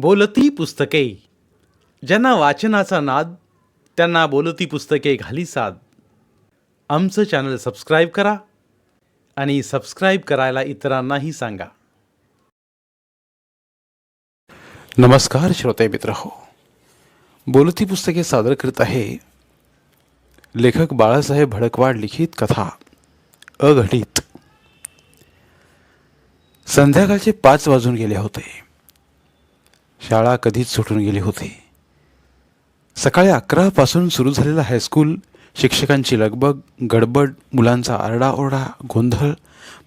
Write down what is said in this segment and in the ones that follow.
बोलती पुस्तके. ज्यांना वाचनाचा नाद त्यांना बोलती पुस्तके घाली साद. आमचं चॅनल सबस्क्राईब करा आणि सबस्क्राईब करायला इतरांनाही सांगा. नमस्कार श्रोते मित्र हो. बोलती पुस्तके सादर करत आहे लेखक बाळासाहेब भडकवाड लिखित कथा अघटित. संध्याकाळचे पाच वाजून गेले होते. शाळा कधीच सुटून गेली होती. सकाळी अकरापासून सुरू झालेला हायस्कूल शिक्षकांची लगबग गडबड मुलांचा आरडाओरडा गोंधळ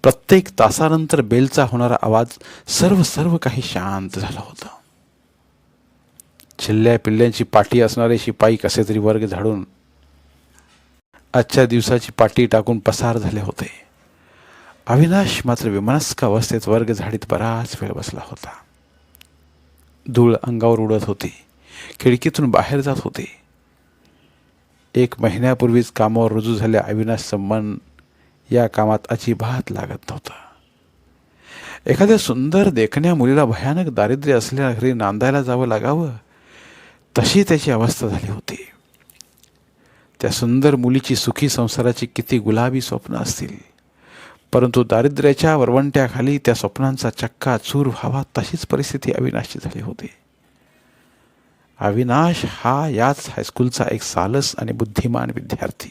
प्रत्येक तासानंतर बेलचा होणारा आवाज सर्व सर्व काही शांत झालं होतं. छिल्ल्या पिल्ल्यांची पाठी असणारे शिपाई कसे तरी वर्ग झाडून आजच्या दिवसाची पाठी टाकून पसार झाले होते. अविनाश मात्र विमानस्क अवस्थेत वर्ग झाडीत बराच वेळ बसला होता. धूळ अंगावर उडत होती. खिडकीतून बाहेर जात होते. एक महिन्यापूर्वीच कामावर रुजू झाल्या अविनाशचं मन या कामात अजिबात लागत नव्हतं. एखाद्या सुंदर देखण्या मुलीला भयानक दारिद्र्य असल्या घरी नांदायला जावं लागावं तशी त्याची अवस्था झाली होती. त्या सुंदर मुलीची सुखी संसाराची किती गुलाबी स्वप्न असतील. परंतु दारिद्र्याच्या वरवंट्याखाली त्या स्वप्नांचा चक्का चूर व्हावा तशीच परिस्थिती अविनाशची झाली होती. अविनाश हा याच हायस्कूलचा एक सालस आणि बुद्धिमान विद्यार्थी.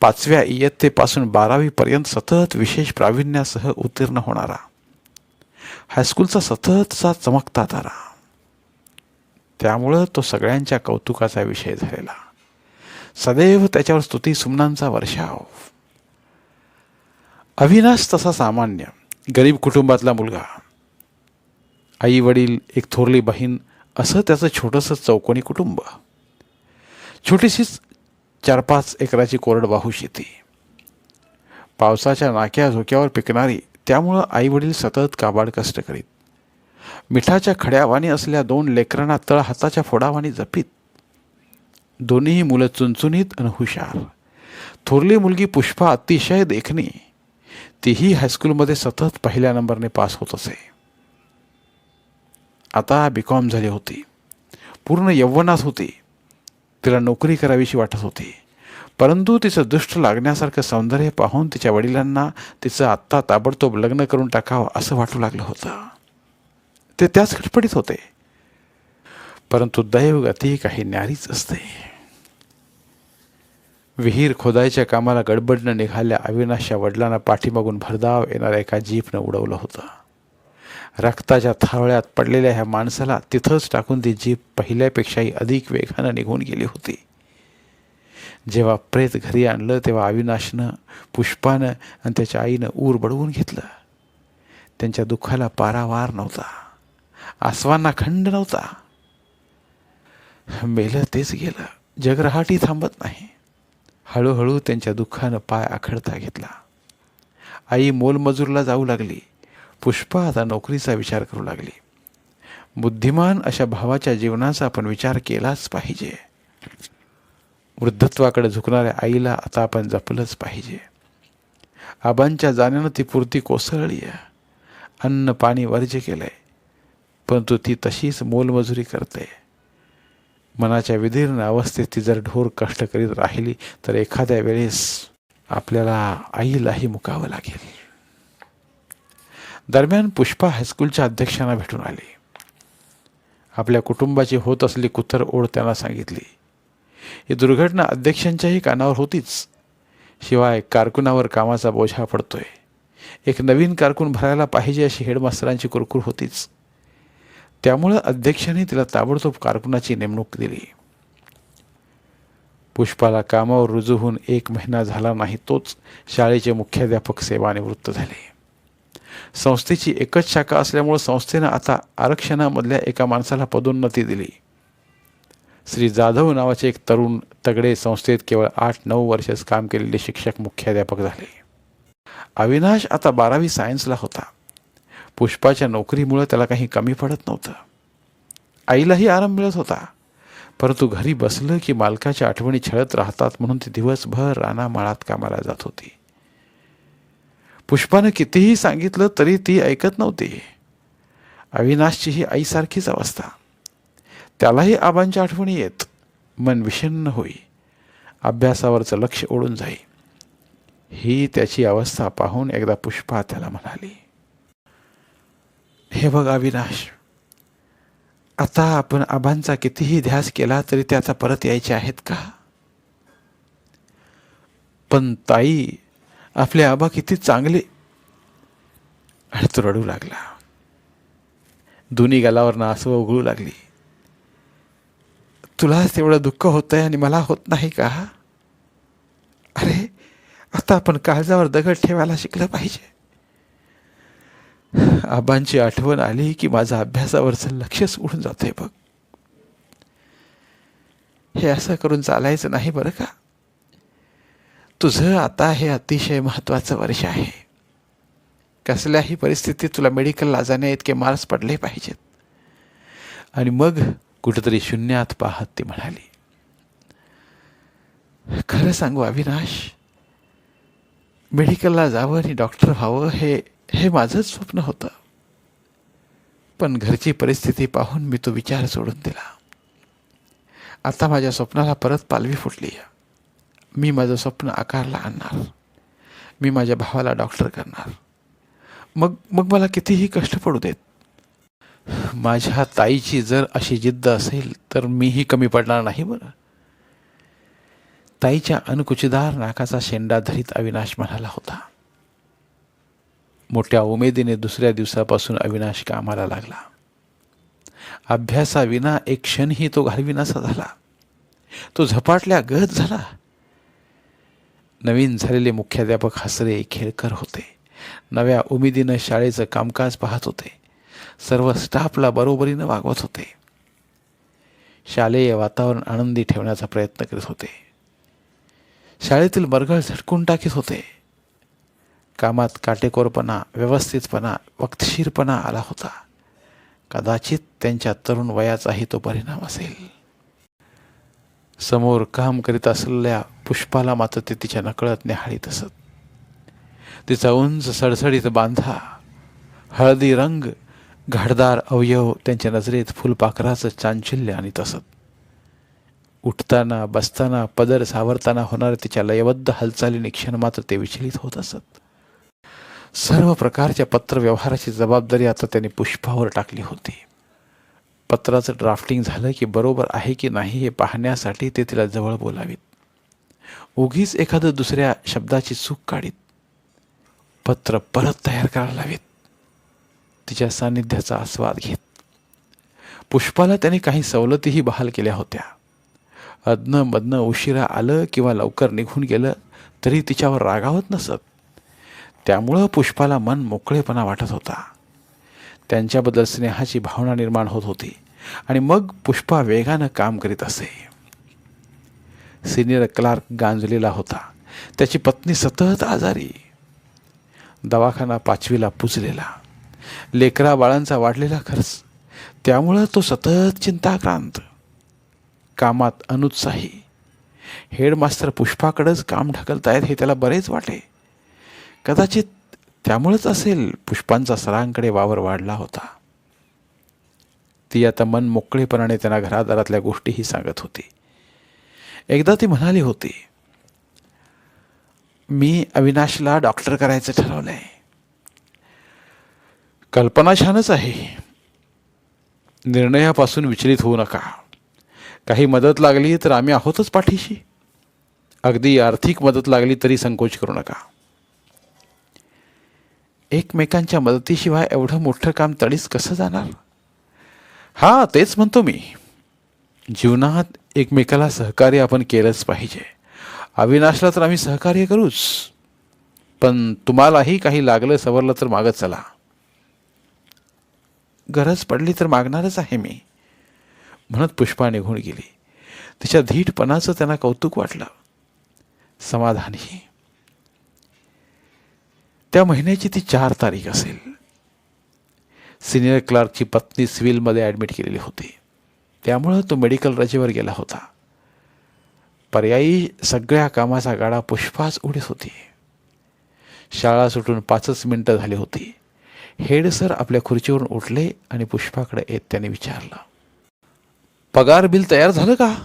पाचव्या इयत्तेपासून बारावीपर्यंत सतत विशेष प्रावीण्यासह उत्तीर्ण होणारा. हायस्कूलचा सततचा चमकता तारा. त्यामुळं तो सगळ्यांच्या कौतुकाचा विषय झालेला. सदैव त्याच्यावर स्तुती सुमनांचा वर्षाव. अविनाश तसा सामान्य गरीब कुटुंबातला मुलगा आई वडील एक थोरली बहीण असं त्याचं छोटंसं चौकोनी कुटुंब. छोटीशीच चार पाच एकराची कोरडवाहू शेती. पावसाच्या नाक्या झोक्यावर पिकणारी त्यामुळं आई वडील सतत काबाड कष्ट करीत. मिठाच्या खड्यावाणी असल्या दोन लेकरांना तळ हाताच्या फोडावानी जपीत. दोन्हीही मुलं चुनचुनीत आणि हुशार. थोरली मुलगी पुष्पा अतिशय देखणी तीही हायस्कूलमध्ये सतत पहिल्या नंबरने पास होत असे. आता बी कॉम झाली होती. पूर्ण यव्वनात होती. तिला नोकरी करावीशी वाटत होती. परंतु तिचं दुष्ट लागण्यासारखं सौंदर्य पाहून तिच्या वडिलांना तिचं आत्ता ताबडतोब लग्न करून टाकावं असं वाटू लागलं होतं. ते त्याच खटपटीत होते. परंतु दैवगती काही न्यारीच असते. विहीर खोदायच्या कामाला गडबडनं निघाल्या अविनाशच्या वडिलांना पाठीमागून भरधाव येणाऱ्या एका जीपनं उडवलं होतं. रक्ताच्या थावळ्यात पडलेल्या ह्या माणसाला तिथंच टाकून ती जीप पहिल्यापेक्षाही अधिक वेगानं निघून गेली होती. जेव्हा प्रेत घरी आणलं तेव्हा अविनाशनं पुष्पानं आणि त्याच्या आईनं ऊर बडवून घेतलं. त्यांच्या दुःखाला पारावार नव्हता. आसवांना खंड नव्हता. मेलं तेच गेलं. जगरहाटी थांबत नाही. हळूहळू त्यांच्या दुःखानं पाय आखडता घेतला. आई मोलमजूरला जाऊ लागली. पुष्पा आता नोकरीचा विचार करू लागली. बुद्धिमान अशा भावाच्या जीवनाचा आपण विचार केलाच पाहिजे. वृद्धत्वाकडे झुकणाऱ्या आईला आता आपण जपलंच पाहिजे. आबांच्या जाण्यानं ती पुरती कोसळली आहे. अन्न पाणी वर्ज्य केलंय. परंतु ती तशीच मोलमजुरी करते. मनाच्या विदीर्ण अवस्थेत ती जर ढोर कष्ट करीत राहिली तर एखाद्या वेळेस आपल्याला आईलाही मुकावं लागेल. दरम्यान पुष्पा हायस्कूलच्या अध्यक्षांना भेटून आली. आपल्या कुटुंबाची होत असली कुतर ओढ त्यांना सांगितली. ही दुर्घटना अध्यक्षांच्याही कानावर होतीच. शिवाय कारकुनावर कामाचा बोझा पडतोय. एक नवीन कारकून भरायला पाहिजे अशी हेडमास्तरांची कुरकुर होतीच. त्यामुळं अध्यक्षांनी तिला ताबडतोब कारकुनाची नेमणूक दिली. पुष्पाला कामावर रुजू होऊन एक महिना झाला नाही तोच शाळेचे मुख्याध्यापक सेवानिवृत्त झाले. संस्थेची एकच शाखा असल्यामुळं संस्थेनं आता आरक्षणामधल्या एका माणसाला पदोन्नती दिली. श्री जाधव नावाचे एक तरुण तगडे संस्थेत केवळ आठ नऊ वर्षच काम केलेले शिक्षक मुख्याध्यापक झाले. अविनाश आता बारावी सायन्सला होता. पुष्पाच्या नोकरीमुळं त्याला काही कमी पडत नव्हतं. आईलाही आराम मिळत होता. परंतु घरी बसलं की मालकाच्या आठवणी छळत राहतात म्हणून ती दिवसभर रानामाळात कामाला जात होती. पुष्पानं कितीही सांगितलं तरी ती ऐकत नव्हती. अविनाशची ही आईसारखीच अवस्था. त्यालाही आबांच्या आठवणी येत. मन विषण्ण होई. अभ्यासावरचं लक्ष ओढून जाई. ही त्याची अवस्था पाहून एकदा पुष्पा त्याला म्हणाली हे बघ अविनाश आता आपण आबांचा कितीही ध्यास केला तरी ते आता परत यायचे आहेत का? पण ताई आपले आबा किती चांगले. आणि तो रडू लागला. दोन्ही गालावर आसवं उघडू लागली. तुलाच तेवढं दुःख होतंय आणि मला होत नाही का? अरे आता आपण काळजावर दगड ठेवायला शिकलं पाहिजे. आबांची आठवण आली की माझा अभ्यासावरचं लक्षच उडून जातंय बघ. हे असं करून चालायचं नाही बरं का? तुझं आता हे अतिशय महत्त्वाचं वर्ष आहे. कसल्याही परिस्थितीत तुला मेडिकलला जाण्या इतके मार्क्स पडले पाहिजेत. आणि मग कुठंतरी शून्यात पाहत ती म्हणाली खरं सांगू अविनाश मेडिकलला जावं आणि डॉक्टर व्हावं हे हे माझंच स्वप्न होतं. पण घरची परिस्थिती पाहून मी तो विचार सोडून दिला. आता माझ्या स्वप्नाला परत पालवी फुटली. मी माझं स्वप्न आकारला आणणार. मी माझ्या भावाला डॉक्टर करणार. मग मग मला कितीही कष्ट पडू देत. माझ्या ताईची जर अशी जिद्द असेल तर मीही कमी पडणार नाही बरं. ताईच्या अनकुचीदार नाकाचा शेंडा धरीत अविनाश म्हणाला होता. मोठ्या उमेदीने दुसऱ्या दिवसापासून अविनाश कामाला लागला. अभ्यासाविना एक क्षणही तो घालविनासा झाला. तो झपाटल्या गत झाला. नवीन झालेले मुख्याध्यापक हसरे खेळकर होते. नव्या उमेदीनं शाळेचं कामकाज पाहत होते. सर्व स्टाफला बरोबरीनं वागवत होते. शालेय वातावरण आनंदी ठेवण्याचा प्रयत्न करीत होते. शाळेतील मरगळ झटकून टाकीत होते. कामात काटेकोरपणा व्यवस्थितपणा वक्तशीरपणा आला होता. कदाचित त्यांच्या तरुण वयाचाही तो परिणाम असेल. समोर काम करीत असलेल्या पुष्पाला मात्र ते तिच्या नकळत निहाळीत असत तिचा उंच सडसडीत बांधा हळदी रंग घाडदार अवयव त्यांच्या नजरेत फुलपाखराचं चांचल्य आणीत असत. उठताना बसताना पदर सावरताना होणाऱ्या तिच्या लयबद्ध हालचालीने क्षण मात्र ते विचलित होत असत. सर्व प्रकारच्या पत्रव्यवहाराची जबाबदारी आता त्याने पुष्पावर टाकली होती. पत्राचं ड्राफ्टिंग झालं की बरोबर आहे की नाही हे पाहण्यासाठी ते तिला जवळ बोलावीत. उगीच एखादं दुसऱ्या शब्दाची चूक काढीत. पत्र परत तयार करायला लावीत. तिच्या सान्निध्याचा आस्वाद घेत. पुष्पाला त्याने काही सवलतीही बहाल केल्या होत्या. अदनं मदनं उशिरा आलं किंवा लवकर निघून गेलं तरी तिच्यावर रागावत नसत. त्यामुळं पुष्पाला मन मोकळेपणा वाटत होता. त्यांच्याबद्दल स्नेहाची भावना निर्माण होत होती आणि मग पुष्पा वेगानं काम करीत असे. सिनियर क्लार्क गांजलेला होता. त्याची पत्नी सतत आजारी. दवाखाना पाचवीला पुजलेला. लेकरा बाळांचा वाढलेला खर्च. त्यामुळं तो सतत चिंताक्रांत. कामात अनुत्साही. हेडमास्तर पुष्पाकडंच काम ढकलतायत हे त्याला बरेच वाटे. कदाचित त्यामुळंच असेल पुष्पांचा सरांकडे वावर वाढला होता. ती आता मन मोकळेपणाने त्यांना घरादारातल्या गोष्टीही सांगत होती. एकदा ती म्हणाली होती मी अविनाशला डॉक्टर करायचं ठरवलंय. कल्पना छानच आहे. निर्णयापासून विचलित होऊ नका. काही मदत लागली तर आम्ही आहोतच पाठीशी. अगदी आर्थिक मदत लागली तरी संकोच करू नका. एकमेकांच्या मदतीशिवाय एवढं मोठं काम तडीच कसं जाणार? हा तेच म्हणतो मी. जीवनात एकमेकाला सहकार्य आपण केलंच पाहिजे. अविनाशला तर आम्ही सहकार्य करूच. पण तुम्हालाही काही लागलं सवरलं तर मागत चला. गरज पडली तर मागणारच आहे मी. म्हणत पुष्पा निघून गेली. तिच्या धीटपणाचं त्यांना कौतुक वाटलं. समाधानही. त्या महिन्याची ती चार तारीख असेल. सिनियर क्लार्कची पत्नी सिव्हिलमध्ये ॲडमिट केलेली होती. त्यामुळं तो मेडिकल रजेवर गेला होता. पर्यायी सगळ्या कामाचा गाडा पुष्पाच उडीत होती. शाळा सुटून पाचच मिनटं झाली होती. हेड सर आपल्या खुर्चीवरून उठले आणि पुष्पाकडे येत त्याने विचारलं पगार बिल तयार झालं का?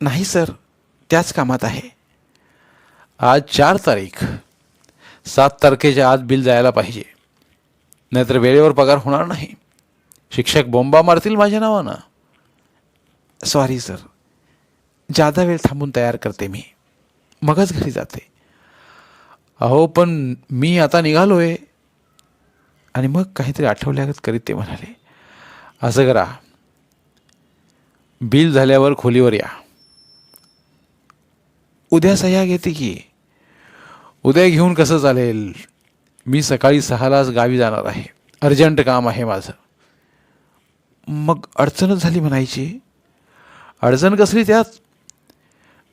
नाही सर त्याच कामात आहे. आज चार तारीख. सात तारखेच्या आत बिल जायला पाहिजे. नाहीतर वेळेवर पगार होणार नाही. शिक्षक बोंबा मारतील माझ्या नावानं. सॉरी सर जादा वेळ थांबून तयार करते मी. मगच घरी जाते. अहो पण मी आता निघालोय. आणि मग काहीतरी आठवल्यागत करीत ते म्हणाले असं करा. बिल झाल्यावर खोलीवर या. उद्या सह्या घेते की उद्या घेऊन कसं चालेल? मी सकाळी सहालाच गावी जाणार आहे. अर्जंट काम आहे माझं. मग अडचणच झाली म्हणायची? अडचण कसली त्यात?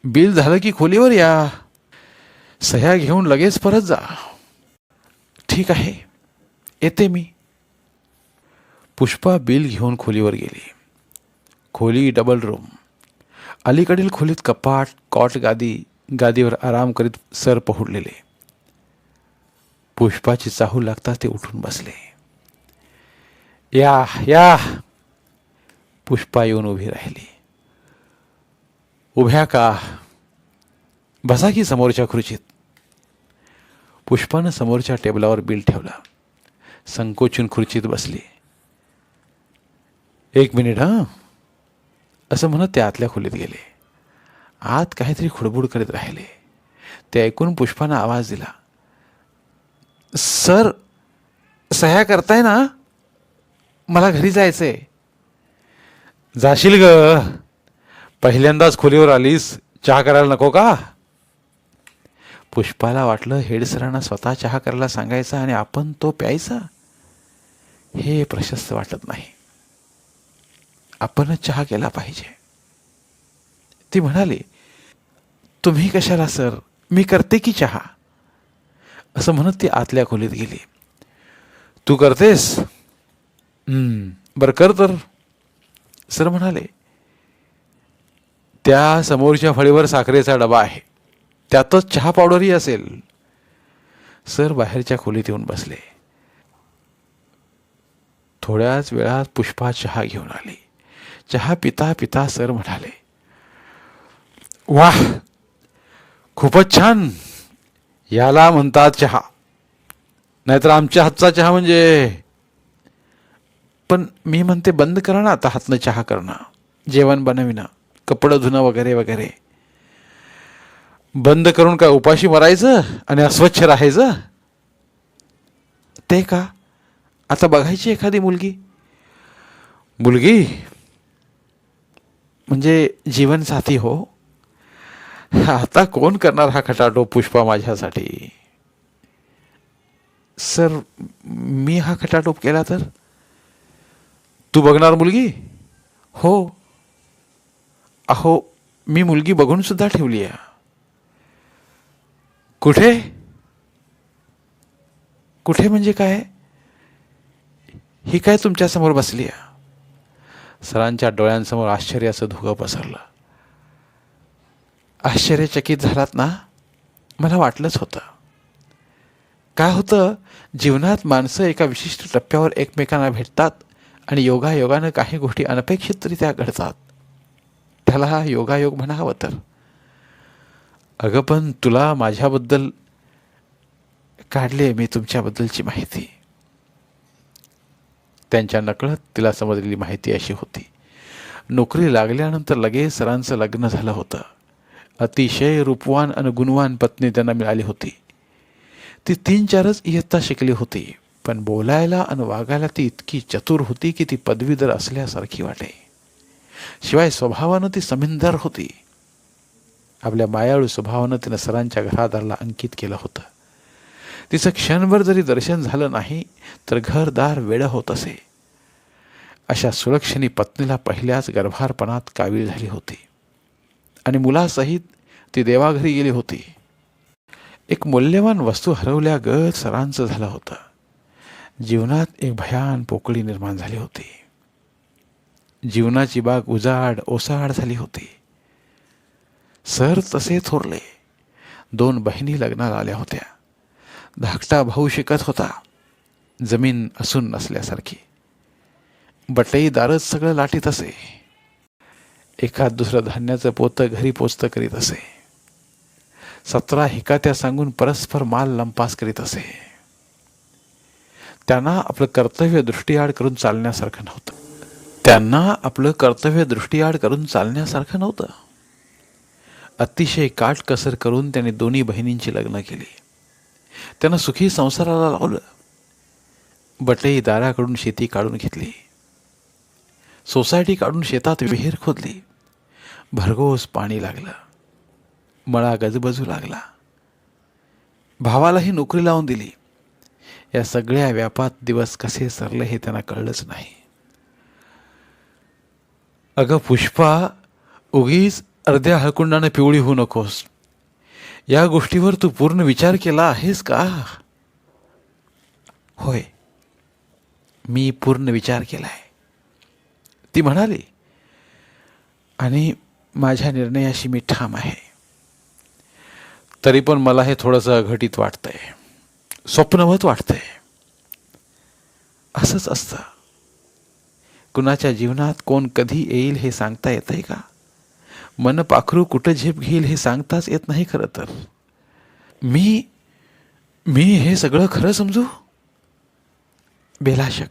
बिल झालं की खोलीवर या. सह्या घेऊन लगेच परत जा. ठीक आहे. येते मी. पुष्पा बिल घेऊन खोलीवर गेली. खोली डबल रूम अलीकडील खोलीत कपाट कॉट गादी गादीवर आराम करीत सर पहुडलेले. पुष्पाची चाहू लागताच ते उठून बसले. या या! पुष्पा येऊन उभी राहिली. उभ्या का? बसा की समोरच्या खुर्चीत. पुष्पानं समोरच्या टेबलावर बिल ठेवला. संकोचून खुर्चीत बसली. एक मिनिट हां? असं म्हणत ते आतल्या खोलीत गेले. आत काहीतरी खुडबुड करत राहिले. ते ऐकून पुष्पानं आवाज दिला सर सह्या करताय ना? मला घरी जायचंय. जाशील ग. पहिल्यांदाच खोलीवर आलीस. चहा करायला नको का? पुष्पाला वाटलं हेड सरांना स्वतः चहा करायला सांगायचा आणि आपण तो प्यायचा. हे प्रशस्त वाटत नाही. आपणच चहा केला पाहिजे. ती म्हणाली तुम्ही कशाला सर? मी करते की चहा? असं म्हणत ती आतल्या खोलीत गेली. तू करतेस? बरं कर तर. सर म्हणाले त्या समोरच्या फळीवर साखरेचा डबा आहे. त्यातच चहा पावडरही असेल. सर बाहेरच्या खोलीत येऊन बसले. थोड्याच वेळात पुष्पा चहा घेऊन आली. चहा पिता पिता सर म्हणाले वाह! खूपच छान. याला म्हणतात चहा. नाहीतर आमच्या हातचा चहा म्हणजे पण मी म्हणते बंद करा ना आता हातनं चहा करणं. जेवण बनविणं कपडं धुणं वगैरे वगैरे. बंद करून काय उपाशी मरायचं आणि अस्वच्छ राहायचं? ते का? आता बघायची एखादी मुलगी. मुलगी? म्हणजे जीवनसाथी हो. आता कोण करणार हा खटाटो पुष्पा माझ्यासाठी? सर मी हा खटाटोप केला तर? तू बघणार मुलगी? हो. अहो मी मुलगी बघून सुद्धा ठेवली आहे. कुठे? कुठे म्हणजे काय? ही काय तुमच्यासमोर बसली आहे? सरांच्या डोळ्यांसमोर आश्चर्याचं धुकं पसरलं. आश्चर्यचकित झालात ना? मला वाटलंच होतं. काय होतं? जीवनात माणसं एका विशिष्ट टप्प्यावर एकमेकांना भेटतात आणि योगायोगानं काही गोष्टी अनपेक्षितरित्या घडतात. त्याला हा योगायोग म्हणावं तर. अगं पण तुला माझ्याबद्दल काढले मी तुमच्याबद्दलची माहिती. त्यांच्या नकळत तिला समजलेली माहिती अशी होती. नोकरी लागल्यानंतर लगेच सरांचं लग्न झालं होतं. अतिशय रूपवान आणि गुणवान पत्नी त्यांना मिळाली होती. ती तीन चारच इयत्ता शिकली होती पण बोलायला आणि वागायला ती इतकी चतुर होती की ती पदवीधर असल्यासारखी वाटे. शिवाय स्वभावानं ती समिंदर होती. आपल्या मायाळू स्वभावानं तिनं सरांच्या घरादाराला अंकित केलं होतं. तिचं क्षणभर जरी दर्शन झालं नाही तर घरदार वेडं होत असे. अशा सुलक्षणी पत्नीला पहिल्याच गर्भारपणात कावीळ झाली होती. आणि मुलासहित ती देवाघरी गेली होती. एक मूल्यवान वस्तू हरवल्यागत सरांचं झालं होतं. जीवनात एक भयान पोकळी निर्माण झाली होती. जीवनाची बाग उजाड ओसाड झाली होती. सर तसे थोरले. दोन बहिणी लग्नाला आल्या होत्या. धाकटा भाऊ शिकत होता. जमीन असून नसल्यासारखी. बटई दारच सगळं लाटीत असे. एखाद दुसरं धान्याचं पोतं घरी पोचतं करीत असे. सतरा हिकात्या सांगून परस्पर माल लंपास करीत असे. त्यांना आपलं कर्तव्य दृष्टीआड करून चालण्यासारखं नव्हतं. त्यांना आपलं कर्तव्य दृष्टीआड करून चालण्यासारखं नव्हतं. अतिशय काटकसर करून त्यांनी दोन्ही बहिणींची लग्न केली. त्यांना सुखी संसाराला लावलं. बटई दाराकडून शेती काढून घेतली. सोसायटी काढून शेतात विहीर खोदली. भरघोस पाणी लागलं. मळा गजबजू लागला. भावालाही नोकरी लावून दिली. या सगळ्या व्यापात दिवस कसे सरले हे त्यांना कळलंच नाही. अगं पुष्पा उगीच अर्ध्या हळकुंडाने पिवळी होऊ नकोस. या गोष्टीवर तू पूर्ण विचार केला आहेस का? होय. मी पूर्ण विचार केलाय. ती म्हणाली आणि माझ्या निर्णयाशी मी ठाम आहे. तरी पण मला हे थोडंसं अघटित वाटतंय. स्वप्नवत वाटतंय. असंच असतं. कुणाच्या जीवनात कोण कधी येईल हे सांगता येतंय का? मन पाखरू कुठं झेप घेईल हे सांगताच येत नाही खरं तर. मी मी हे सगळं खरं समजू? बेलाशक.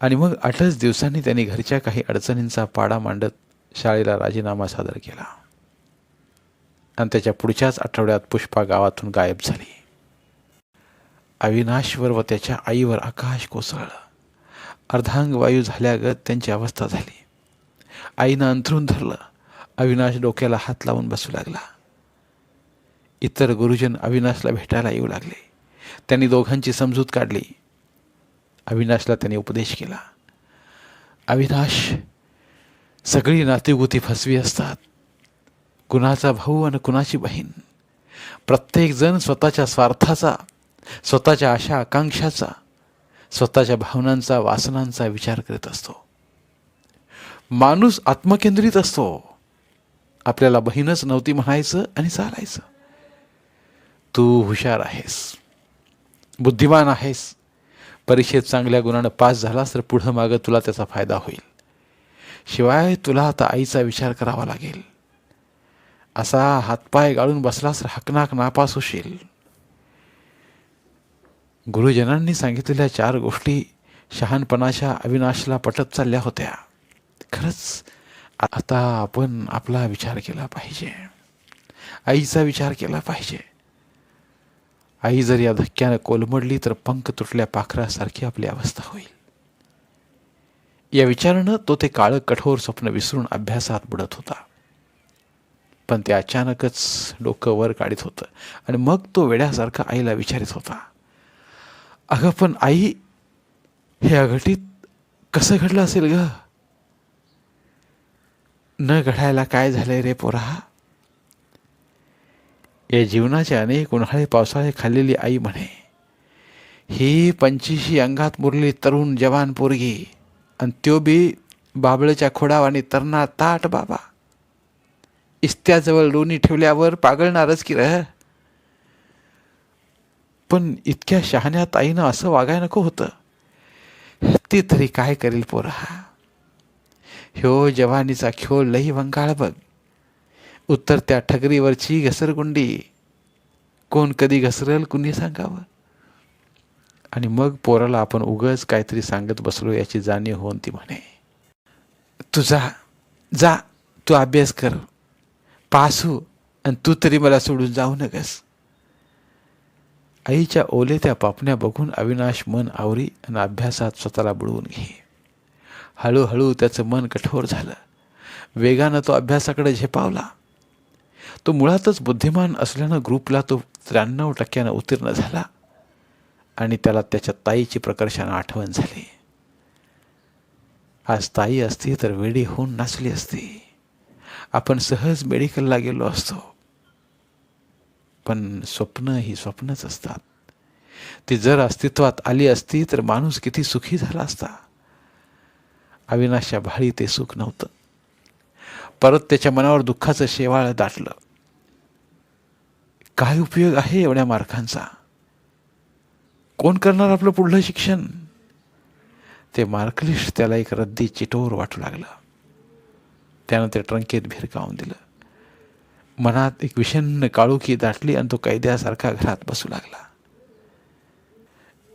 आणि मग आठच दिवसांनी त्यांनी घरच्या काही अडचणींचा पाडा मांडत शाळेला राजीनामा सादर केला. आणि त्याच्या पुढच्याच आठवड्यात पुष्पा गावातून गायब झाली. अविनाशवर व त्याच्या आईवर आकाश कोसळलं. अर्धांग वायू झाल्यागत त्यांची अवस्था झाली. आईनं अंथरून धरलं. अविनाश डोक्याला हात लावून बसू लागला. इतर गुरुजन अविनाशला भेटायला येऊ लागले. त्यांनी दोघांची समजूत काढली. अविनाशला त्यांनी उपदेश केला. अविनाश सगळी नातेगुती फसवी असतात. कुणाचा भाऊ आणि कुणाची बहीण? प्रत्येकजण स्वतःच्या स्वार्थाचा स्वतःच्या आशा आकांक्षाचा स्वतःच्या भावनांचा वासनांचा विचार करत असतो. माणूस आत्मकेंद्रित असतो. आपल्याला बहीणच नव्हती म्हणायचं आणि चालायचं. तू हुशार आहेस. बुद्धिमान आहेस. परीक्षेत चांगल्या गुणानं पास झालास तर पुढं मागं तुला त्याचा फायदा होईल. शिवाय तुला आता आईचा विचार करावा लागेल. असा हातपाय गाळून बसलास हकनाक नापास होशील. गुरुजनांनी सांगितलेल्या चार गोष्टी शहानपणाच्या अविनाशला पटत चालल्या होत्या. खरंच आता आपण आपला विचार केला पाहिजे. आईचा विचार केला पाहिजे. आई जर या धक्क्यानं कोलमडली तर पंख तुटल्या पाखरासारखी आपली अवस्था होईल. या विचारानं तो ते काळं कठोर स्वप्न विसरून अभ्यासात बुडत होता. पण ते अचानकच डोकं वर काढीत होतं. आणि मग तो वेड्यासारखा आईला विचारित होता. अगं पण आई हे अघटित कसं घडलं असेल ग? न घडायला काय झालंय रे पोरा? या जीवनाचे अनेक उन्हाळे पावसाळे खाल्लेली आई म्हणे ही पंचवीशी अंगात मुरली तरुण जवान पोरगी आणि त्यो बी बाबळेच्या खोडावाने तरणार ताट बाबा. इस्त्याजवळ लोणी ठेवल्यावर पागळणारच की र पण इतक्या शहाण्यात आईनं असं वागाय नको होतं. ती तरी काय करेल पोरा ह्यो जवानीचा खेळ लई वंगाळ बघ. उत्तर त्या ठगरीवरची घसरगुंडी. कोण कधी घसरल कुणी सांगावं? आणि मग पोराला आपण उगच काहीतरी सांगत बसलो याची जाणीव होऊन ती म्हणे तू जा जा तू अभ्यास कर. पास हो आणि तू तरी मला सोडून जाऊ नकस आईच्या ओले त्या पापण्या बघून अविनाश मन आवरी आणि अभ्यासात स्वतःला बुडवून घे. हळूहळू त्याचं मन कठोर झालं. वेगानं तो अभ्यासाकडे झेपावला. तो मुळातच बुद्धिमान असल्यानं ग्रुपला तो त्र्याण्णव टक्क्यानं उत्तीर्ण झाला आणि त्याला त्याच्या ताईची प्रकर्षानं आठवण झाली. आज ताई असती तर वेडी होऊन नाचली असती. आपण सहज मेडिकलला गेलो असतो. पण स्वप्न ही स्वप्नच असतात. ती जर अस्तित्वात आली असती तर माणूस किती सुखी झाला असता. अविनाशच्या भाळी ते सुख नव्हतं. परत त्याच्या मनावर दुःखाचं शेवाळ दाटलं. काय उपयोग आहे एवढ्या मार्कांचा कोण करणार आपलं पुढलं शिक्षण? ते मार्कलिस्ट त्याला एक रद्दी चिटोर वाटू लागलं. त्यानं ते ट्रंकेत भिरकावून दिलं. मनात एक विषन्न काळुकी दाटली आणि तो कैद्यासारखा घरात बसू लागला.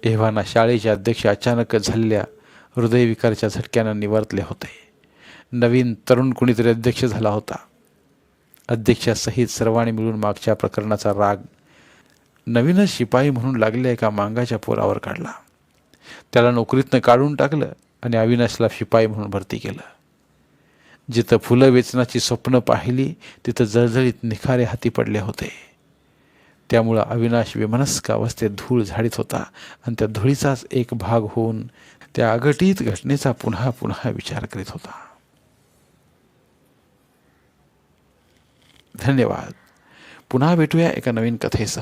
एव्हाना शाळेचे अध्यक्ष अचानक झालेल्या हृदयविकारच्या झटक्यानं निवर्तले होते. नवीन तरुण कुणीतरी अध्यक्ष झाला होता. अध्यक्षासहित सर्वांनी मिळून मागच्या प्रकरणाचा राग नवीनच शिपाई म्हणून लागलेल्या एका मांगाच्या पोरावर काढला. त्याला नोकरीतनं काढून टाकलं आणि अविनाशला शिपाई म्हणून भरती केलं. जिथं फुलं वेचनाची स्वप्न पाहिली तिथं जळजळीत निखारे हाती पडले होते. त्यामुळं अविनाश विमनस्क अवस्थेत धूळ झाडीत होता आणि त्या धुळीचाच एक भाग होऊन त्या अघटित घटनेचा पुन्हा पुन्हा विचार करीत होता. धन्यवाद. पुन्हा भेटूया एका नवीन कथेसह.